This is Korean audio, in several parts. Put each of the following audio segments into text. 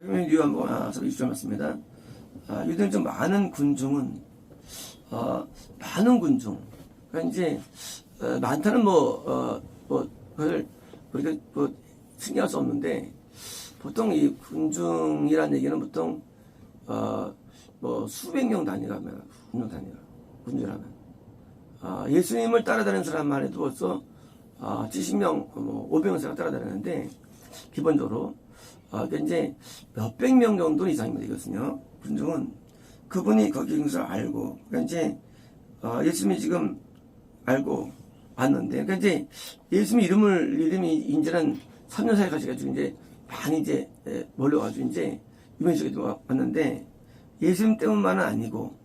유한번 아, 서로 주셨습니다. 아, 유대인 좀 많은 군중은 어, 많은 군중. 그러니까 이제 어, 많다는 뭐, 어, 뭐 그걸 우리가 뭐 신경할 수 없는데 보통 이 군중이라는 얘기는 보통 어, 뭐 수백 명 단위라면 군중 단위라 군주라면 아, 예수님을 따라다니는 사람만 해도 벌써 아, 70명, 뭐 500명 따라다니는데 기본적으로 아, 그러니까 이제 몇백 명 정도 이상이면 되거든요. 군중은 그분이 거기 있는 것을 알고 그러니까 이제 어, 예수님이 지금 알고 왔는데 그러니까 이제 예수님 이름을 이름이 이제는 3년 사이 가지고 이제 많이 이제 에, 몰려가지고 이제 유명세계 왔는데 예수님 때문만은 아니고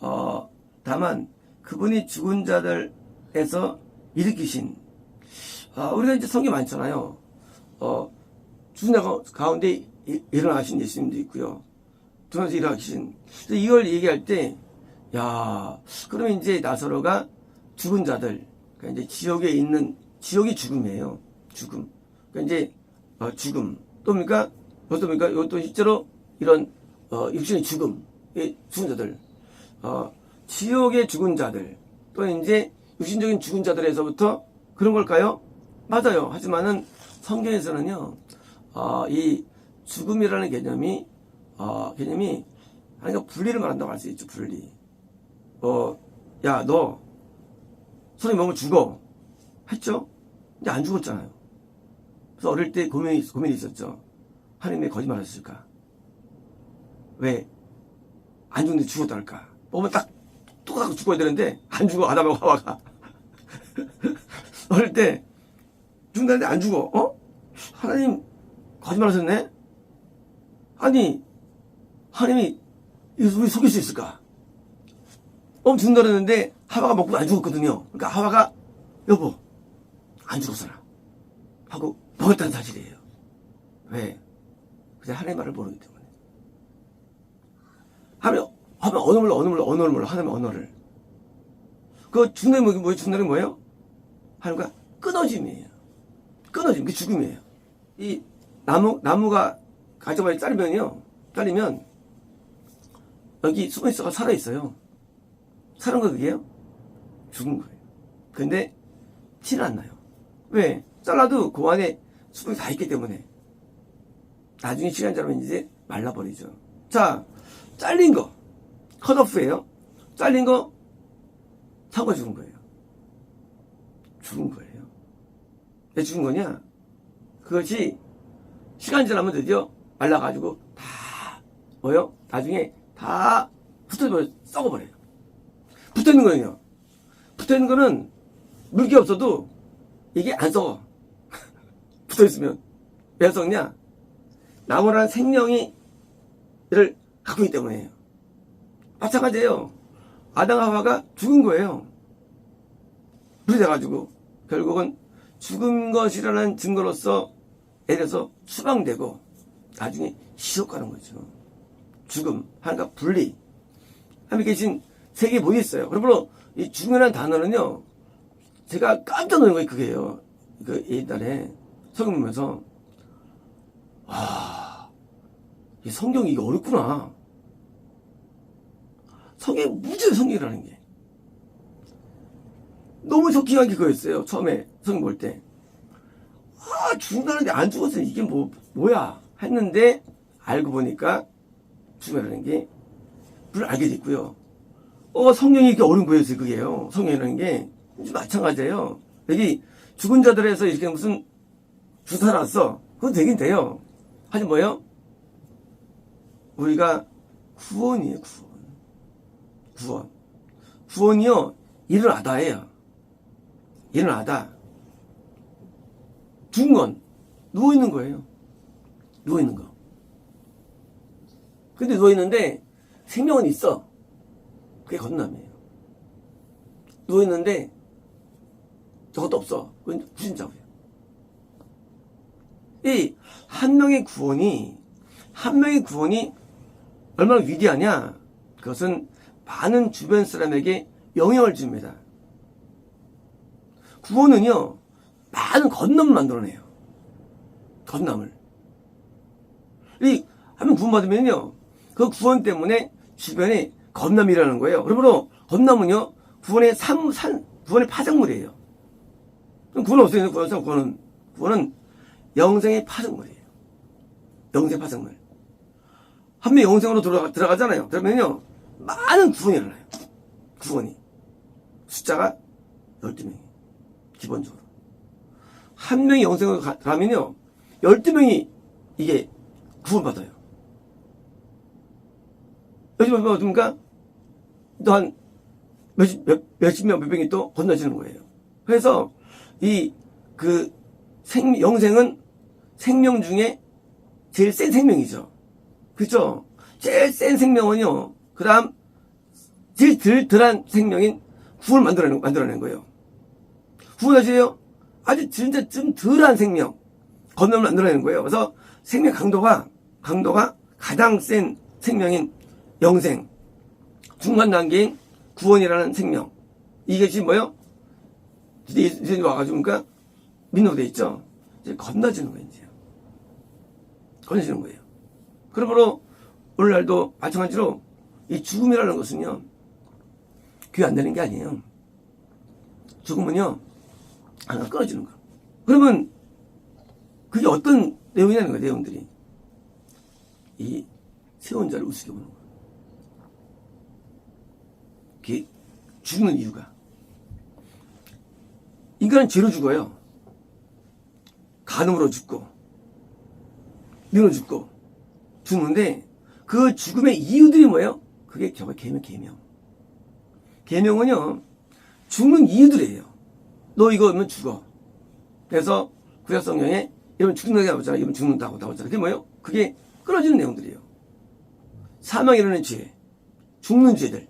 어 다만 그분이 죽은 자들에서 일으키신 아, 우리가 이제 성경 많잖아요. 어 가- 가운데 이- 일어나신 예수님도 있고요. 두면서 일어나신. 그래서 이걸 얘기할 때, 야, 그러면 이제 나사로가 죽은 자들, 그러니까 이제 지옥에 있는 지옥이 죽음이에요. 죽음. 그러니까 이제 어, 죽음. 또 뭡니까? 또 뭡니까? 이것도 실제로 이런 어, 육신의 죽음, 이 죽은 자들, 어, 지옥의 죽은 자들, 또 이제 육신적인 죽은 자들에서부터 그런 걸까요? 맞아요. 하지만은 성경에서는요, 어, 이 죽음이라는 개념이, 어, 개념이, 그러니까 분리를 말한다고 할 수 있죠, 분리. 어, 야, 너, 손에 먹으면 죽어. 했죠? 근데 안 죽었잖아요. 그래서 어릴 때 고민이, 고민이 있었죠. 하나님 왜 거짓말 하셨을까? 왜? 안 죽는데 죽었다 할까? 먹으면 딱, 똑같고 죽어야 되는데, 안 죽어, 아담하고 하와가. 어릴 때, 죽는다는데 안 죽어, 어? 하나님, 거짓말 하셨네? 아니, 하나님이 왜 속일 수 있을까? 어, 죽는다 그랬는데, 하와가 먹고 안 죽었거든요. 그러니까 하와가, 여보, 안 죽었어라. 하고, 먹었다는 사실이에요. 왜? 그냥 하나님 말을 모르기 때문에. 하면, 하면 어느 몰라, 어느 몰라, 언어를 몰라, 하나님 언어를. 그게 뭐예요? 죽는 게 뭐예요? 하나님과 끊어짐이에요. 끊어짐, 그 죽음이에요. 이 나무, 나무가 가져만에 자르면요, 자르면, 여기 있어가 살아있어요. 사는 거 그게요? 죽은 거예요. 근데, 티는 안 나요. 왜? 잘라도 그 안에 수분이 다 있기 때문에. 나중에 시간 지나면 이제 말라버리죠. 자, 잘린 거. 컷오프예요. 잘린 거, 사고 죽은 거예요. 죽은 거예요. 왜 죽은 거냐? 그것이 시간 지나면 드디어 말라가지고 다 뭐요? 나중에 다 붙어버려 썩어버려요. 붙어있는 거예요. 붙어있는 거는 물기 없어도 이게 안 썩어. 붙어있으면. 왜 썩냐? 나무라는 생명이 를 갖고 있기 때문에요. 마찬가지예요. 아담 하와가 죽은 거예요. 불이 돼가지고 결국은 죽은 것이라는 증거로서 애려서 수방되고 나중에 시속 가는 거죠. 죽음, 하나님과 분리. 하나님 계신 세계에 뭐 있어요? 그러므로 이 죽음이라는 단어는요, 제가 깜짝 놀란 거예요, 그게요. 그 옛날에 성경 보면서, 와, 이 성경이 이게 어렵구나. 성경 무지해 성경이라는 게. 너무 쇼킹한 게 그거였어요. 처음에 성경 볼 때. 아, 죽는다는데 안 죽었어. 이게 뭐, 뭐야. 했는데, 알고 보니까, 죽음이라는 게, 물 알게 됐고요. 어, 성경이 이렇게 어려운 거였어요, 그게요. 성경이라는 게. 마찬가지예요. 여기, 죽은 자들에서 이렇게 무슨, 주사 났어. 그건 되긴 돼요. 하지만 뭐예요? 우리가 구원이에요, 구원. 구원. 구원이요, 일어나다예요. 일어나다. 죽은 건 누워 있는 거예요. 누워 있는 거. 근데 누워 있는데 생명은 있어. 그게 건남이에요. 누워 있는데 저것도 없어. 그건 불신자고요. 이 한 명의 구원이 한 명의 구원이 얼마나 위대하냐? 그것은 많은 주변 사람에게 영향을 줍니다. 구원은요, 많은 건남을 만들어내요. 건남을. 이 한번 구원받으면요. 그 구원 때문에 주변에 건남이 일어나는 거예요. 그러므로 건남은요. 구원의 삼, 산, 구원의 파장물이에요. 그럼 구원 없어요. 구원 없어요. 구원은, 구원은 영생의 파장물이에요. 영생 파장물. 한 명이 영생으로 들어가, 들어가잖아요. 그러면요. 많은 구원이 일어나요. 구원이. 숫자가 12명이. 기본적으로. 한 명이 영생으로 가- 가면요. 12명이 이게 구원받아요. 요즘 뭐 어떻습니까? 또 한 몇십, 몇, 몇십 명, 몇 명이 또 건너지는 거예요. 그래서 이 그 생, 영생은 생명 중에 제일 센 생명이죠. 그죠? 제일 센 생명은요, 그 다음, 제일 덜, 덜한 생명인 구원을 만들어낸, 만들어낸 거예요. 구원하세요? 아주 진짜 좀 덜한 생명, 건너를 만들어내는 거예요. 그래서 생명 강도가, 강도가 가장 센 생명인 영생, 중간 단계인 구원이라는 생명. 이것이 뭐요? 이제 이제 와가지고, 그러니까, 민노돼 있죠? 이제 건너지는 거예요, 이제. 건너지는 거예요. 그러므로, 오늘날도 마찬가지로, 이 죽음이라는 것은요, 귀 안 되는 게 아니에요. 죽음은요, 하나 끊어지는 거. 그러면, 그게 어떤 내용이냐는 거예요, 내용들이. 이 세운 자를 우습게 보는 거예요. 그게 죽는 이유가. 인간은 죄로 죽어요. 간음으로 죽고, 미로 죽고, 죽는데, 그 죽음의 이유들이 뭐예요? 그게 결국 계명, 계명. 계명은요, 죽는 이유들이에요. 너 이거 하면 죽어. 그래서 구약 성경에 이러면 죽는다고 나오잖아. 이러면 죽는다고 나오잖아. 그게 뭐예요? 그게 끊어지는 내용들이에요. 사망에 이르는 죄, 죽는 죄들.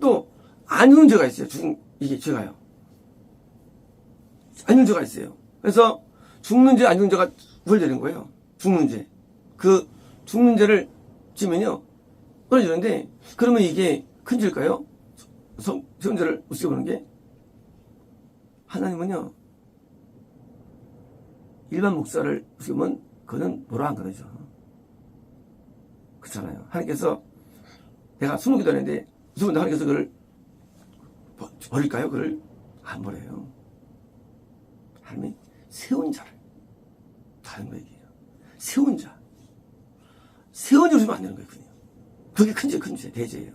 또, 안 죽는 죄가 있어요. 죽, 이게 죄가요. 안 죽는 죄가 있어요. 그래서 죽는 죄, 안 죽는 죄가 구별되는 거예요. 죽는 죄. 그 죽는 죄를 지면요. 끊어지는데, 그러면 이게 큰 죄일까요? 성, 세운죄를 우습게 보는 게? 하나님은요, 일반 목사를 그거는 뭐라 안 그러죠. 그렇잖아요. 하나님께서 내가 스무 기도 했는데, 스무 기 하나님께서 그걸 버- 버릴까요? 그걸 안 버려요. 하나님이 세운 자를 다른 거 얘기해요. 세운 자. 세운 자 웃으면 안 되는 거예요, 그냥. 그게 큰 죄, 큰 죄, 대죄예요.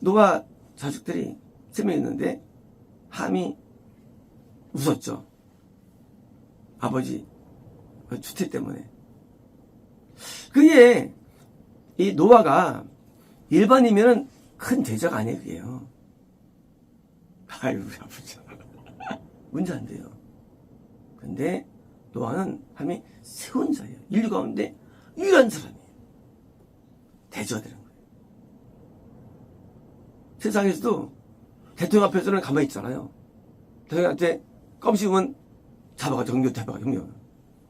노아 자식들이 세 명 있는데, 함이 웃었죠. 아버지, 그 주택 때문에. 그게, 이 노아가 일반이면은 큰 대자가 아니에요, 그게요. 아유, 우리 아버지. 문제 안 돼요. 근데 노아는 하나님이 세운 자예요. 인류 가운데 유일한 사람이에요. 대조가 되는 거예요. 세상에서도 대통령 앞에서는 가만히 있잖아요. 대통령한테 껌 씹으면 잡아가, 정교 잡아가, 정교.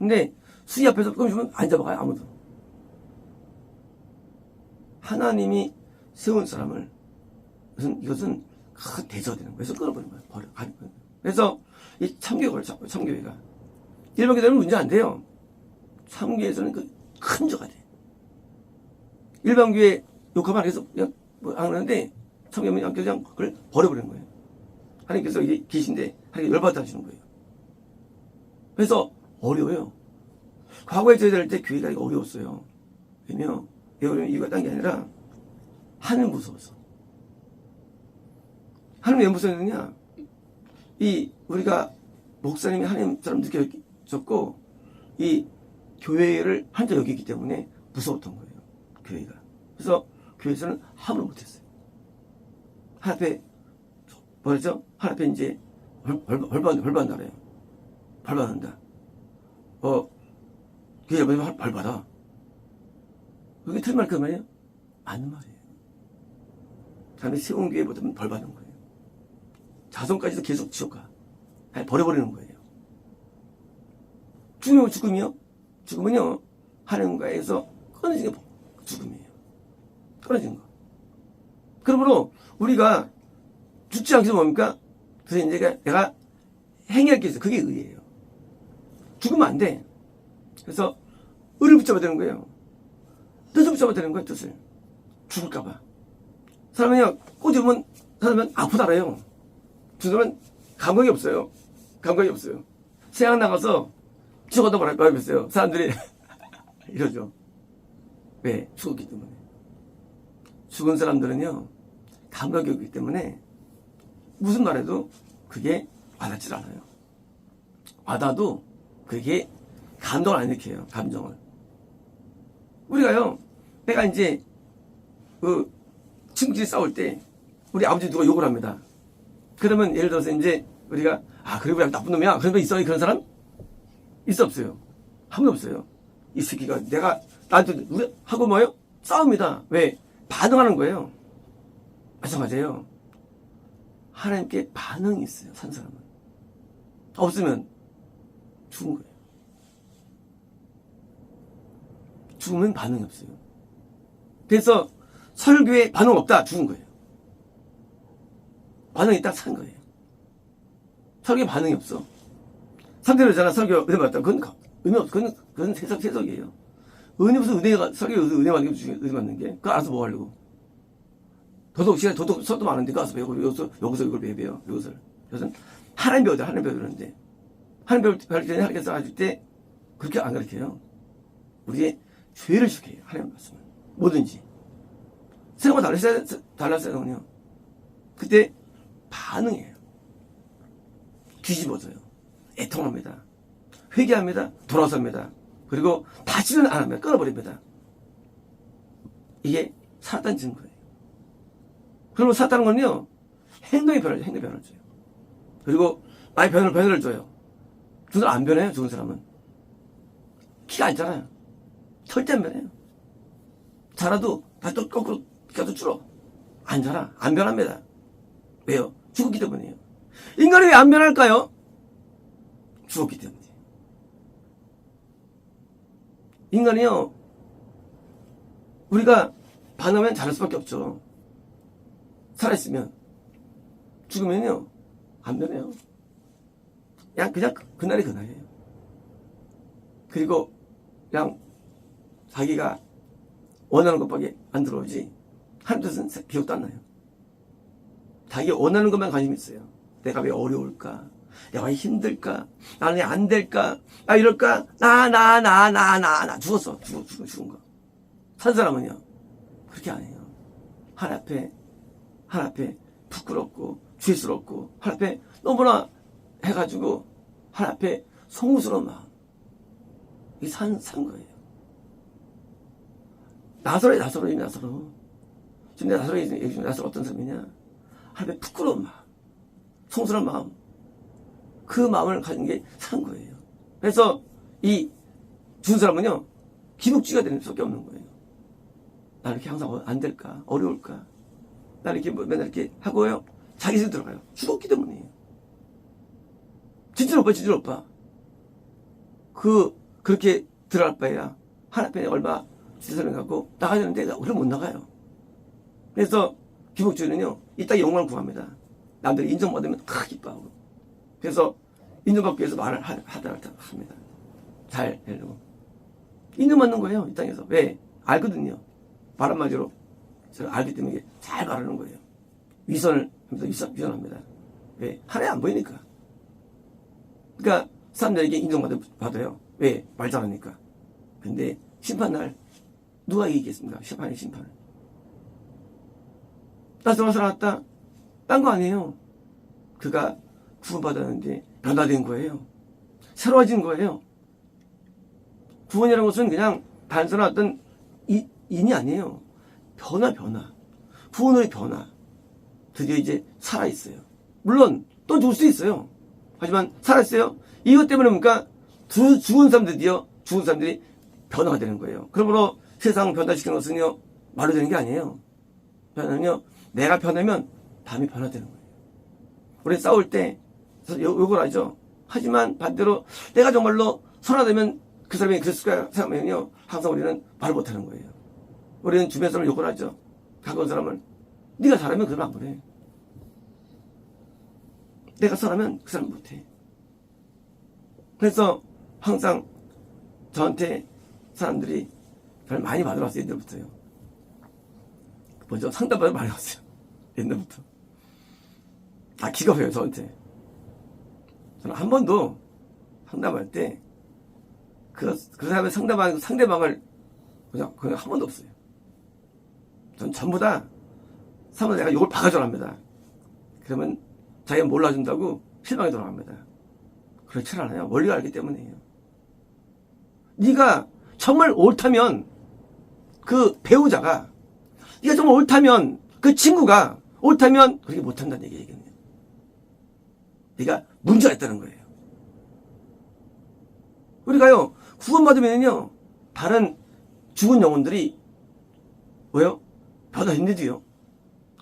근데 수희 앞에서 껌 씹으면 안 잡아가요, 아무도. 하나님이 세운 사람을, 이것은, 이것은 큰 대조가 되는 거예요. 그래서 끊어버리는 거예요. 버려, 가는 거예요. 그래서 이 참교회가, 참교회가. 일반 교회는 문제 안 돼요. 참교회에서는 그큰 죄가 돼. 일반 교회 욕하면 안 해서 그냥 뭐 안 하는데 참교회는 그냥 그걸 버려버리는 거예요. 하나님께서 이게 계신데 하나님 열받아 하시는 거예요. 그래서 어려워요. 과거에 다닐 때 교회가 어려웠어요. 왜냐면 왜 어려운 이유가 딴 게 아니라 하늘 무서워서. 하늘 왜 무서웠느냐? 이 우리가 목사님이 하나님처럼 느껴졌고 이 교회를 한자 여기기 때문에 무서웠던 거예요. 교회가. 그래서 교회에서는 함을 못했어요. 하나 앞에 뭐랬죠? 하나 앞에 이제 벌, 벌, 벌받, 벌받는다래요. 벌받는다. 어, 교회 벌, 벌받아. 그게 틀린 말그 말이에요? 맞는 말이에요. 사람이 세운 교회 보다는 벌받는 거예요. 자손까지도 계속 지옥 가. 아니, 버려버리는 거예요. 죽으면 죽음이요? 죽음은요, 하나님과에서 끊어진 게 죽음이에요. 끊어진 거. 그러므로 우리가 죽지 않기 위해서 뭡니까? 그래서 이제 내가- 행할 게 있어. 그게 의예요. 죽으면 안 돼. 그래서 을을 붙잡아야 되는 거예요. 뜻을 붙잡아야 되는 거예요, 뜻을. 죽을까봐. 사람은요, 꼬집으면, 사람은 아프다래요. 주들은 감각이 없어요. 감각이 없어요. 세상 나가서 죽어도 말할 거 없어요. 사람들이 이러죠. 왜? 죽었기 때문에. 죽은 사람들은요, 감각이 없기 때문에 무슨 말해도 그게 와닿질 않아요. 와닿아도 그게 감동을 안 일으켜요. 감정을. 우리가요, 내가 이제 그 친구끼리 싸울 때 우리 아버지 누가 욕을 합니다. 그러면 예를 들어서 이제 우리가 아 우리 나쁜 놈이야. 그런 거 있어요 그런 사람? 있어 없어요? 한 번 없어요. 이 새끼가 내가 나한테 하고 뭐요? 싸웁니다. 왜? 반응하는 거예요. 마찬가지예요. 하나님께 반응이 있어요. 산 사람은 없으면 죽은 거예요. 죽으면 반응이 없어요. 그래서 설교에 반응 없다 죽은 거예요. 반응이 딱산 거예요. 설교에 반응이 없어. 상대로 잖아 설교 은혜 받다. 그건 가- 의미 없어. 그건, 그건 세석, 세석이에요. 은혜 무슨 은혜가, 설교 은혜 받는 게 은혜 받는 게. 그거 알아서 뭐 하려고. 도덕 시간에 도덕 수업도 많은데 가서 배우고 여기서, 여기서 이걸 왜 배워? 이것을. 이것은 하나님 배우자 하나님 배우는데 하나님 배울, 때는 하나님께서 가르칠 때 그렇게 안 가르쳐요. 우리의 죄를 지켜요. 하나님 말씀은. 뭐든지. 생각과 달랐어요. 달랐어요. 그때 반응해요. 뒤집어져요. 애통합니다. 회개합니다. 돌아섭니다. 그리고 다시는 안 합니다. 끊어버립니다. 이게 사단 증거예요. 그리고 사단은 건요, 행동이 변하죠. 행동이 변하죠. 그리고 많이 변을, 변을 줘요. 사람 안 변해요. 죽은 사람은. 키가 안 자라요. 절대 안 변해요. 자라도 또 거꾸로 계속 줄어. 안 자라. 안 변합니다. 왜요? 죽었기 때문이에요. 인간이 왜 안 변할까요? 죽었기 때문에. 인간이요, 우리가 반하면 자랄 수밖에 없죠. 살아있으면. 죽으면요, 안 변해요. 그냥, 그냥 그- 그날이 그날이에요. 그리고, 그냥, 자기가 원하는 것밖에 안 들어오지, 하는 뜻은 기억도 안 나요. 자기 원하는 것만 관심 있어요. 내가 왜 어려울까? 내가 왜 힘들까? 나는 왜안 될까? 나 이럴까? 나, 나, 나, 나, 나, 나. 죽었어. 죽어, 죽어, 죽은 거. 산 사람은요. 그렇게 안 해요. 하나 앞에, 하나 앞에 부끄럽고, 죄스럽고, 하나 앞에 너무나 해가지고, 하나 앞에 송구스러운 마음. 이 산, 산 거예요. 나서로이 나서로이 나서로. 지금 얘기 나서로 어떤 사람이냐? 하나님의 부끄러운 마음, 송스러운 마음, 그 마음을 가진 게 산 거예요. 그래서 이 죽은 사람은요, 기복주의가 되는 수밖에 없는 거예요. 나 이렇게 항상 안 될까? 어려울까? 나 이렇게 뭐 맨날 이렇게 하고요. 자기 집 들어가요. 죽었기 때문이에요. 진짜 오빠, 진짜 오빠. 그, 그렇게 들어갈 바에야 하나편에 얼마 시설을 갖고 나가야 되는데, 우리는 못 나가요. 그래서 기복주의는요, 이따 영광을 구합니다. 남들이 인정받으면 크 기뻐하고. 그래서 인정받기 위해서 말을 하, 하다 합니다. 잘 하려고. 인정받는 거예요, 이 땅에서. 왜? 알거든요. 바람맞이로. 저를 알기 때문에 잘 말하는 거예요. 위선을 하면서 위선, 위선합니다. 왜? 하나에 안 보이니까. 그러니까 사람들에게 인정받아요. 왜? 말 잘하니까. 근데 심판날 누가 이기겠습니까? 심판의 심판을. 나 저런 살았다. 딴 거 아니에요. 그가 구원받았는데 변화된 거예요. 새로워진 거예요. 구원이라는 것은 그냥 단순한 어떤 이, 인이 아니에요. 변화, 변화. 구원의 변화. 드디어 이제 살아있어요. 물론 또 죽을 수 있어요. 하지만 살아있어요. 이것 때문에 뭡니까? 두, 죽은 사람들이요. 죽은 사람들이 변화가 되는 거예요. 그러므로 세상 변화시키는 것은요. 말로 되는 게 아니에요. 변화는요. 내가 변하면 밤이 변화되는 거예요. 우리 싸울 때 요- 욕을 하죠. 하지만 반대로 내가 정말로 선화되면 그 사람이 그랬을까 생각하면요. 항상 우리는 말 못하는 거예요. 우리는 주변 사람을 욕을 하죠. 가까운 사람을. 네가 잘하면 그 사람 안 그래. 내가 선하면 그 사람 못해. 그래서 항상 저한테 사람들이 저를 많이 받으러 왔어요, 옛날부터요. 먼저 상담받아 많이 왔어요. 옛날부터. 다 기겁해요, 저한테. 저는 한 번도 상담할 때, 그, 그 사람의 상담하는 상대방을 그냥, 그냥 한 번도 없어요. 전 전부 다 사람을 내가 욕을 박아줘라 합니다. 그러면 자기가 몰라준다고 실망이 돌아갑니다. 그렇지 않아요. 원리가 알기 때문이에요. 네가 정말 옳다면 그 배우자가 네가 정말 옳다면 그 친구가 옳다면 그렇게 못한다는 얘기겠네요. 네가 문제가 있다는 거예요. 우리가요 구원받으면요 다른 죽은 영혼들이 뭐요? 변화했는데도요.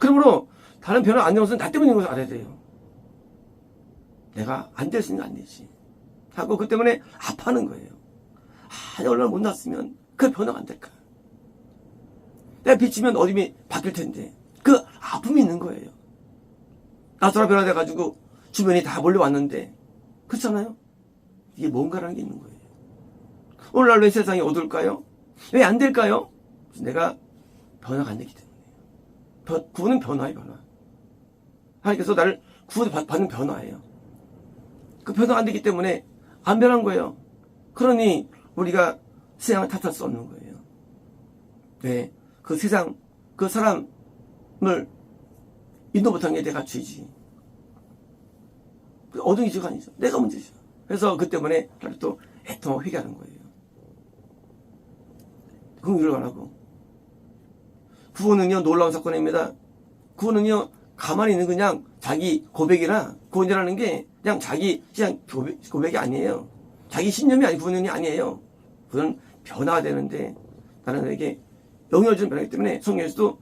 그러므로 다른 변화 안 되는 것은 나 때문인 것을 알아야 돼요. 내가 안 있는 안 되지. 하고 그 때문에 아파하는 거예요. 아, 내가 얼마나 못났으면 그 변화가 안 될까. 내가 비치면 어둠이 바뀔 텐데 그 아픔이 있는 거예요. 나서라 변화돼가지고 주변이 다 몰려왔는데 그렇잖아요. 이게 뭔가라는 게 있는 거예요. 오늘날 왜 세상이 어둘까요? 왜 안 될까요? 내가 변화가 안 되기 때문이에요. 변- 구원은 변화예요, 변화. 하나님께서 나를 구원받는 변화예요. 그 변화가 안 되기 때문에 안 변한 거예요. 그러니 우리가 세상을 탓할 수 없는 거예요. 네. 그 세상, 그 사람을 인도 못한 게 내가 죄지. 죄가 아니죠. 내가 문제죠. 그래서 그 때문에 나를 또 애통하고 회개하는 거예요. 긍휼을 바라고. 구원은요, 놀라운 사건입니다. 구원은요, 가만히 있는 그냥 자기 고백이나 구원이라는 게 그냥 자기 그냥 고백, 고백 이 아니에요. 자기 신념이 아니 구원이 아니에요. 그건 변화가 되는데 나는 너에게 영향을 주는 변화이기 때문에 성경에서도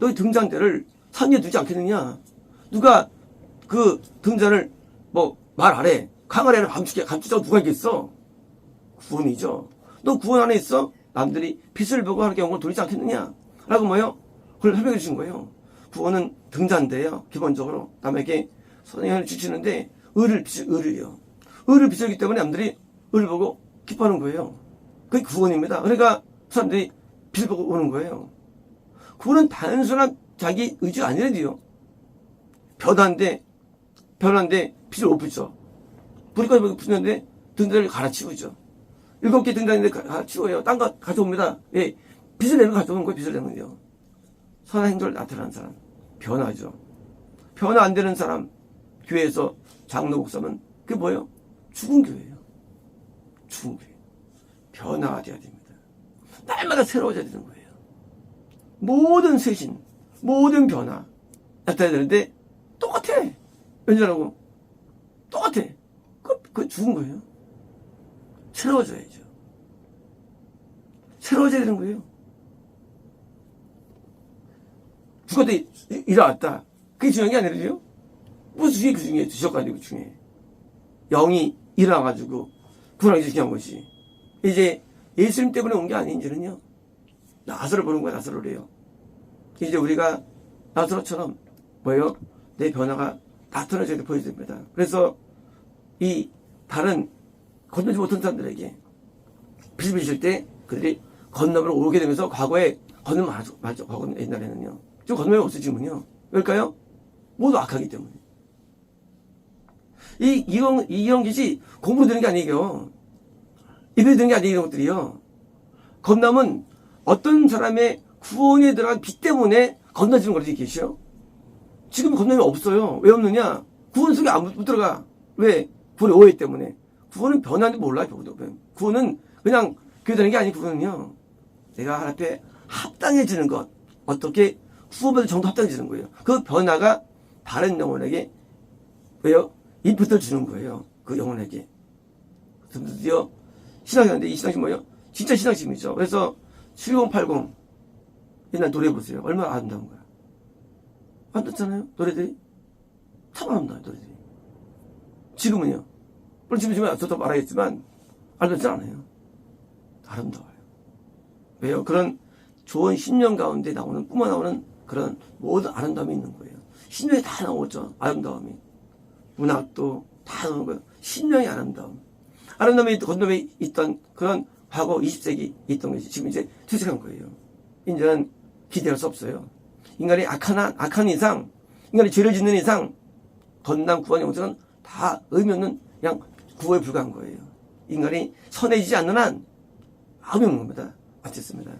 너의 등잔대를 산 위에 두지 않겠느냐. 누가 그 등잔을 뭐말 아래 강 아래를 감추게 감추자고 누가 있겠어? 구원이죠. 너 구원 안에 있어? 남들이 빛을 보고 하는 경우를 돌리지 않겠느냐? 라고 뭐요? 그걸 설명해 주신 거예요. 구원은 등잔대예요. 기본적으로 남에게 선행을 주시는데 의를 비추 의를요. 의를 비추기 때문에 남들이 의를 보고 기뻐하는 거예요. 그게 구원입니다. 그러니까 사람들이 빛을 보고 오는 거예요. 구원은 단순한 자기 의지가 아니라도요. 변화인데 변화인데 빛을 못 비춰. 불이까지 붙는데 등단을 갈아치우죠. 일곱 개 등단인데 갈아치워요. 딴 거 가져옵니다. 예. 내는 거 가져오는 거예요. 빛을 내는요. 선한 행동을 나타내는 사람. 변화죠. 변화 안 되는 사람. 교회에서 장로 목사면 그게 뭐예요? 죽은 교회예요. 죽은 교회. 변화가 돼야 됩니다. 날마다 새로워져야 되는 거예요. 모든 쇄신, 모든 변화 나타나야 되는데 똑같아. 왠지라고 똑같아. 그, 그 죽은 거예요. 새로워져야죠. 새로워져야 되는 거예요. 죽어도 이- 일어났다. 그게 중요한 게 아니라요. 무슨 중에 그 중에 주셔가 아니고 중요해. 영이 일어나가지고 구원하기 중요한 것이. 이제 예수님 때문에 온 게 아닌지는요. 나사를 보는 거야, 나사로래요. 이제 우리가 나사로처럼 뭐예요? 내 변화가 보여야 됩니다. 그래서 이 다른 건너지 못한 사람들에게 비칠 때 그들이 건너을 오게 되면서 과거에 건너면 많았죠. 맞죠. 과거 옛날에는요. 지금 건너면 없어 지금은요. 왜일까요? 모두 악하기 때문에. 이, 이런 것이 공부로 되는 게 아니에요. 입에 되는 게 아니에요. 이런 것들이요. 건남은 어떤 사람의 구원에 들어간 빛 때문에 건너지는 거지, 계시요. 지금 건너면 없어요. 왜 없느냐? 구원 속에 안못 들어가. 왜? 구원의 오해 때문에. 구원은 변하는지 몰라요, 구원은. 구원은 그냥 교회되는 게 아니고 구원은요. 내가 하나님 앞에 합당해지는 것. 어떻게 구원받을 정도 합당해지는 거예요. 그 변화가 다른 영혼에게 왜요? 인풋을 주는 거예요. 그 영혼에게. 드디어 신앙이었는데 이 신앙심 뭐예요? 진짜 신앙심이죠. 그래서 7080 옛날 노래 보세요. 얼마나 아름다운. 아 름답잖아요? 노래들이? 참 아름다워요, 노래들이. 지금은요? 물론 지금 지금 저도 말하겠지만 아름답지 않아요. 아름다워요. 왜요? 그런 좋은 신령 가운데 나오는 뿜어 나오는 그런 모든 아름다움이 있는 거예요. 신령이 다 나오죠. 아름다움이. 문학도 다 나오는 거예요. 신령의 아름다움. 아름다움이 건너에 있던 그런 하고 20세기 있던 것이 지금 이제 퇴색한 거예요. 이제는 기대할 수 없어요. 인간이 악한, 한- 악한 이상, 인간이 죄를 짓는 이상, 건남 구원 영생은 다 의미 없는 그냥 구호에 불과한 거예요. 인간이 선해지지 않는 한 아무 겁니다. 마쳤습니다.